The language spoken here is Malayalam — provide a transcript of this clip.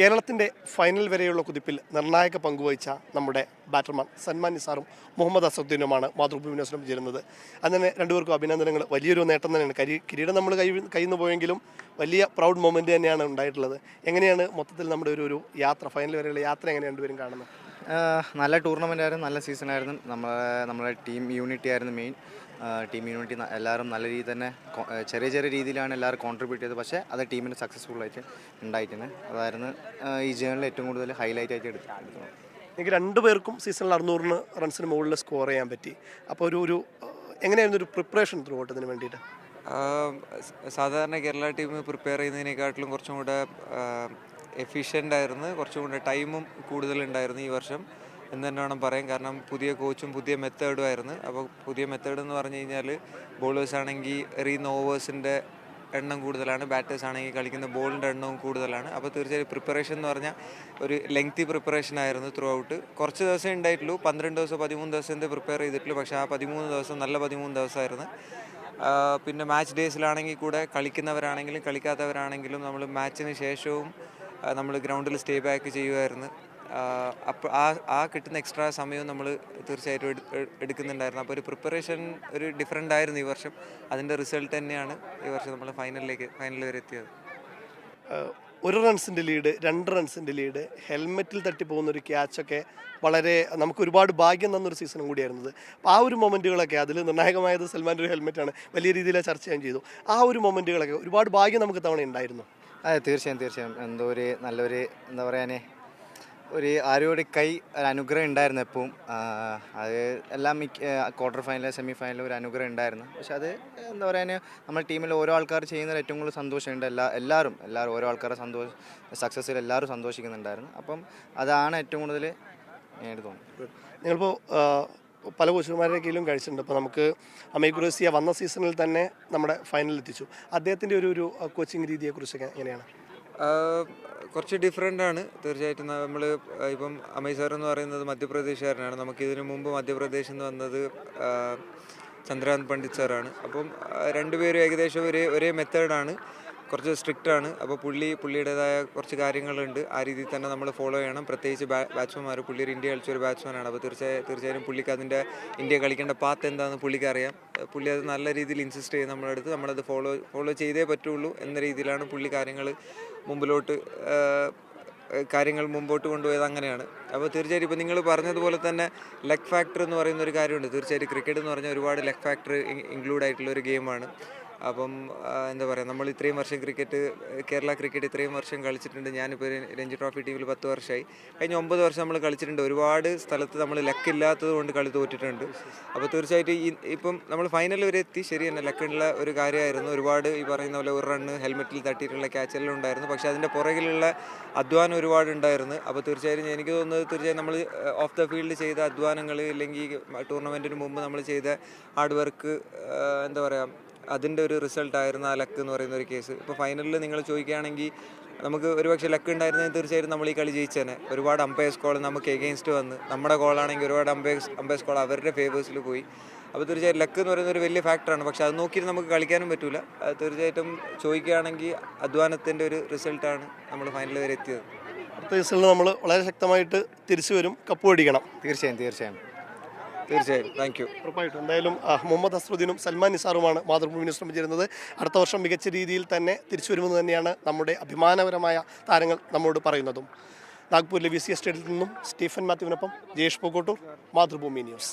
കേരളത്തിന്റെ ഫൈനൽ വരെയുള്ള കുതിപ്പിൽ നിർണായക പങ്കുവഹിച്ച നമ്മുടെ ബാറ്റർമാൻ സൽമാൻ നിസാറും മുഹമ്മദ് അസദ്ദീനുമാണ് മാതൃഭൂമി ന്യൂസിലും ചേരുന്നത് അങ്ങനെ രണ്ടുപേർക്കും അഭിനന്ദനങ്ങൾ. വലിയൊരു നേട്ടം തന്നെയാണ്. കരി കിരീടം നമ്മൾ കൈ കയ്യിൽ നിന്ന് പോയെങ്കിലും വലിയ പ്രൗഡ് മൊമെന്റ് തന്നെയാണ് ഉണ്ടായിട്ടുള്ളത്. എങ്ങനെയാണ് മൊത്തത്തിൽ നമ്മുടെ ഒരു ഒരു യാത്ര ഫൈനൽ വരെയുള്ള യാത്ര എങ്ങനെയാണ് രണ്ടുപേരും കാണുന്നത്? നല്ല ടൂർണമെന്റ് ആയിരുന്നു നല്ല സീസൺ ആയിരുന്നു. നമ്മളെ നമ്മുടെ ടീം യൂണിറ്റി ആയിരുന്നു മെയിൻ ടീം യൂണിറ്റി എല്ലാവരും നല്ല രീതിയിൽ തന്നെ ചെറിയ ചെറിയ രീതിയിലാണ് എല്ലാവരും കോൺട്രിബ്യൂട്ട് ചെയ്തത്. പക്ഷേ അത് ടീമിന് സക്സസ്ഫുൾ ആയിട്ട് ഉണ്ടായിട്ടുണ്ട്. അതായിരുന്നു ഈ ജേണിൽ ഏറ്റവും കൂടുതൽ ഹൈലൈറ്റ് ആയിട്ട് എടുത്തിട്ടുണ്ട് എടുത്തത് എനിക്ക് രണ്ടുപേർക്കും സീസണിൽ അറുന്നൂറിന് റൺസിന് മുകളിൽ സ്കോർ ചെയ്യാൻ പറ്റി. അപ്പോൾ ഒരു ഒരു എങ്ങനെയായിരുന്നു ഒരു പ്രിപ്പറേഷൻ ത്രൂ ഇതിന് വേണ്ടിയിട്ട്? സാധാരണ കേരള ടീം പ്രിപ്പയർ ചെയ്യുന്നതിനേക്കാട്ടിലും കുറച്ചും കൂടെ എഫിഷ്യന്റ് ആയിരുന്നു. കുറച്ചും കൂടെ ടൈമും കൂടുതലുണ്ടായിരുന്നു ഈ വർഷം. എന്ന് തന്നെ വേണം പറയാൻ. കാരണം പുതിയ കോച്ചും പുതിയ മെത്തേഡും ആയിരുന്നു. അപ്പോൾ പുതിയ മെത്തേഡ് എന്ന് പറഞ്ഞു കഴിഞ്ഞാൽ ബോളേഴ്സ് ആണെങ്കിൽ എറിയുന്ന ഓവേഴ്സിന്റെ എണ്ണം കൂടുതലാണ്. ബാറ്റേഴ്സ് ആണെങ്കിൽ കളിക്കുന്ന ബോളിന്റെ എണ്ണവും കൂടുതലാണ്. അപ്പോൾ തീർച്ചയായും പ്രിപ്പറേഷൻ എന്ന് പറഞ്ഞാൽ ഒരു ലെങ്തി പ്രിപ്പറേഷൻ ആയിരുന്നു ത്രൂ ഔട്ട് കുറച്ച് ദിവസമേ ഉണ്ടായിട്ടുള്ളൂ. പന്ത്രണ്ട് ദിവസം പതിമൂന്ന് ദിവസത്തെ പ്രിപ്പയർ ചെയ്തിട്ടുള്ളൂ. പക്ഷേ ആ പതിമൂന്ന് ദിവസം നല്ല പതിമൂന്ന് ദിവസമായിരുന്നു. പിന്നെ മാച്ച് ഡേയ്സിലാണെങ്കിൽ കൂടെ കളിക്കുന്നവരാണെങ്കിലും കളിക്കാത്തവരാണെങ്കിലും നമ്മൾ മാച്ചിന് ശേഷവും നമ്മൾ ഗ്രൗണ്ടിൽ സ്റ്റേ ബാക്ക് ചെയ്യുമായിരുന്നു. അപ്പോൾ ആ ആ കിട്ടുന്ന എക്സ്ട്രാ സമയവും നമ്മൾ തീർച്ചയായിട്ടും എടു- എടുക്കുന്നുണ്ടായിരുന്നു. അപ്പോൾ ഒരു പ്രിപ്പറേഷൻ ഒരു ഡിഫറെന്റ് ആയിരുന്നു ഈ വർഷം. അതിന്റെ റിസൾട്ട് തന്നെയാണ് ഈ വർഷം നമ്മൾ ഫൈനലിലേക്ക് ഫൈനൽ വരെ എത്തിയത്. ഒരു റൺസിന്റെ ലീഡ് രണ്ട് റൺസിന്റെ ലീഡ് ഹെൽമെറ്റിൽ തട്ടി പോകുന്ന ഒരു ക്യാച്ചൊക്കെ വളരെ നമുക്ക് ഒരുപാട് ഭാഗ്യം തന്നൊരു സീസണും കൂടിയായിരുന്നത് അപ്പോൾ ആ ഒരു മൊമെന്റുകളൊക്കെ അതിൽ നിർണായകമായത് സൽമാന്റെ ഒരു ഹെൽമെറ്റാണ് വലിയ രീതിയിൽ ചർച്ച ചെയ്യാൻ ചെയ്തു. ആ ഒരു മൊമെന്റുകളൊക്കെ ഒരുപാട് ഭാഗ്യം നമുക്ക് തവണ ഉണ്ടായിരുന്നു. അതെ തീർച്ചയായും തീർച്ചയായും. എന്തോ ഒരു നല്ലൊരു എന്താ പറയാനേ ഒരു ആരോട് കൈ ഒരു അനുഗ്രഹം ഉണ്ടായിരുന്നു എപ്പോഴും അത് എല്ലാം മിക്ക ക്വാർട്ടർ ഫൈനൽ സെമി ഫൈനൽ ഒരു അനുഗ്രഹം ഉണ്ടായിരുന്നു. പക്ഷെ അത് എന്താ പറയാൻ നമ്മൾ ടീമിൽ ഓരോ ആൾക്കാർ ചെയ്യുന്നതിൽ ഏറ്റവും കൂടുതൽ സന്തോഷമുണ്ട്. എല്ലാ എല്ലാവരും എല്ലാവരും ഓരോ ആൾക്കാരെ സന്തോഷം സക്സസ്സിൽ എല്ലാവരും സന്തോഷിക്കുന്നുണ്ടായിരുന്നു. അപ്പം അതാണ് ഏറ്റവും കൂടുതൽ എനിക്ക് തോന്നുന്നത്. നിങ്ങളിപ്പോൾ പല കോച്ചുമാരുടെ കീഴിലും കഴിച്ചിട്ടുണ്ട്. അപ്പോൾ നമുക്ക് അമേ ഖുറേസിയ വന്ന സീസണിൽ തന്നെ നമ്മുടെ ഫൈനലിൽ എത്തിച്ചു. അദ്ദേഹത്തിന്റെ ഒരു ഒരു കോച്ചിങ് രീതിയെക്കുറിച്ചൊക്കെ എങ്ങനെയാണ്? കുറച്ച് ഡിഫറെന്റ് ആണ്. തീർച്ചയായിട്ടും നമ്മൾ ഇപ്പം അമയ് സാർ എന്ന് പറയുന്നത് മധ്യപ്രദേശുകാരനാണ്. നമുക്ക് ഇതിനു മുമ്പ് മധ്യപ്രദേശിൽ നിന്ന് വന്നത് ചന്ദ്രകാന്ത് പണ്ഡിറ്റ് സാറാണ് അപ്പം രണ്ടുപേരും ഏകദേശം ഒരേ ഒരേ മെത്തേഡാണ് കുറച്ച് സ്ട്രിക്റ്റ് ആണ്. അപ്പോൾ പുള്ളി പുള്ളിയുടേതായ കുറച്ച് കാര്യങ്ങളുണ്ട്. ആ രീതിയിൽ തന്നെ നമ്മൾ ഫോളോ ചെയ്യണം. പ്രത്യേകിച്ച് ബാറ്റ്സ്മാൻമാർ പുള്ളി ഒരു ഇന്ത്യ കളിച്ചൊരു ബാറ്റ്സ്മാനാണ് അപ്പോൾ തീർച്ചയായും തീർച്ചയായും പുള്ളിക്ക് അതിന്റെ ഇന്ത്യ കളിക്കേണ്ട പാത്ത് എന്താണെന്ന് പുള്ളിക്ക് അറിയാം. പുള്ളി അത് നല്ല രീതിയിൽ ഇൻസിസ്റ്റ് ചെയ്യും നമ്മുടെ അടുത്ത്. നമ്മളത് ഫോളോ ഫോളോ ചെയ്തേ പറ്റുള്ളൂ എന്ന രീതിയിലാണ് പുള്ളി കാര്യങ്ങൾ മുമ്പിലോട്ട് കാര്യങ്ങൾ മുമ്പോട്ട് കൊണ്ടുപോയത് അങ്ങനെയാണ്. അപ്പോൾ തീർച്ചയായിട്ടും ഇപ്പോൾ നിങ്ങൾ പറഞ്ഞതുപോലെ തന്നെ ലെഗ് ഫാക്ടർ എന്ന് പറയുന്ന ഒരു കാര്യമുണ്ട്. തീർച്ചയായിട്ടും ക്രിക്കറ്റ് എന്ന് പറഞ്ഞാൽ ഒരുപാട് ലെഗ് ഫാക്ടർ ഇൻക്ലൂഡ് ആയിട്ടുള്ള ഒരു ഗെയിമാണ് അപ്പം എന്താ പറയുക നമ്മൾ ഇത്രയും വർഷം ക്രിക്കറ്റ് കേരള ക്രിക്കറ്റ് ഇത്രയും വർഷം കളിച്ചിട്ടുണ്ട്. ഞാനിപ്പോൾ രഞ്ജി ട്രോഫി ടീമിൽ പത്ത് വർഷമായി കഴിഞ്ഞ ഒമ്പത് വർഷം നമ്മൾ കളിച്ചിട്ടുണ്ട്. ഒരുപാട് സ്ഥലത്ത് നമ്മൾ ലക്കില്ലാത്തത് കൊണ്ട് കളി തോറ്റിട്ടുണ്ട്. അപ്പോൾ തീർച്ചയായിട്ടും ഇപ്പം നമ്മൾ ഫൈനൽ വരെ എത്തി. ശരി തന്നെ ലക്കുള്ള ഒരു കാര്യമായിരുന്നു. ഒരുപാട് ഈ പറയുന്ന പോലെ ഒരു റണ്ണ് ഹെൽമെറ്റിൽ തട്ടിയിട്ടുള്ള ക്യാച്ചെല്ലാം ഉണ്ടായിരുന്നു. പക്ഷേ അതിന്റെ പുറകിലുള്ള അധ്വാനം ഒരുപാട് ഉണ്ടായിരുന്നു. അപ്പോൾ തീർച്ചയായിട്ടും എനിക്ക് തോന്നുന്നത് തീർച്ചയായും നമ്മൾ ഓഫ് ദ ഫീൽഡ് ചെയ്ത അധ്വാനങ്ങൾ ഇല്ലെങ്കിൽ ടൂർണമെന്റിന് മുമ്പ് നമ്മൾ ചെയ്ത ഹാർഡ് വർക്ക് എന്താ പറയുക അതിന്റെ ഒരു റിസൾട്ട് ആയിരുന്നു ആ ലക്ക് എന്ന് പറയുന്ന ഒരു കേസ് ഇപ്പോൾ ഫൈനലിൽ നിങ്ങൾ ചോദിക്കുകയാണെങ്കിൽ നമുക്ക് ഒരുപക്ഷെ ലക്ക് ഉണ്ടായിരുന്നെങ്കിൽ തീർച്ചയായും നമ്മൾ ഈ കളി ജയിച്ചേനെ. ഒരുപാട് അമ്പയേഴ്സ് കോൾ നമുക്ക് എഗെയിൻസ്റ്റ് വന്ന്. നമ്മുടെ കോളാണെങ്കിൽ ഒരുപാട് അമ്പയേഴ്സ് അമ്പയേഴ്സ് കോൾ അവരുടെ ഫേവേഴ്സിൽ പോയി. അപ്പോൾ തീർച്ചയായും ലക്ക് എന്ന് പറയുന്ന ഒരു വലിയ ഫാക്ടറാണ് പക്ഷേ അത് നോക്കിയിട്ട് നമുക്ക് കളിക്കാനും പറ്റില്ല തീർച്ചയായിട്ടും ചോദിക്കുകയാണെങ്കിൽ അധ്വാനത്തിന്റെ ഒരു റിസൾട്ടാണ് നമ്മൾ ഫൈനൽ വരെ എത്തിയത്. അടുത്ത സീസണിൽ നമ്മൾ വളരെ ശക്തമായിട്ട് തിരിച്ചു വരും കപ്പ് മേടിക്കണം തീർച്ചയായും തീർച്ചയായും. തീർച്ചയായും. താങ്ക് യു ഉറപ്പായിട്ടും. എന്തായാലും മുഹമ്മദ് അസ്രുദ്ദീനും സൽമാൻ നിസാറുമാണ് മാതൃഭൂമി ന്യൂസ് ചേരുന്നത് അടുത്ത വർഷം മികച്ച രീതിയിൽ തന്നെ തിരിച്ചു വരുമെന്ന് തന്നെയാണ് നമ്മുടെ അഭിമാനപരമായ താരങ്ങൾ നമ്മോട് പറയുന്നതും. നാഗ്പൂരിലെ വി സി എസ് സ്റ്റേഡിയത്തിൽ നിന്നും സ്റ്റീഫൻ മാത്യുവിനൊപ്പം ജയേഷ് പൂക്കോട്ടൂർ മാതൃഭൂമി ന്യൂസ്.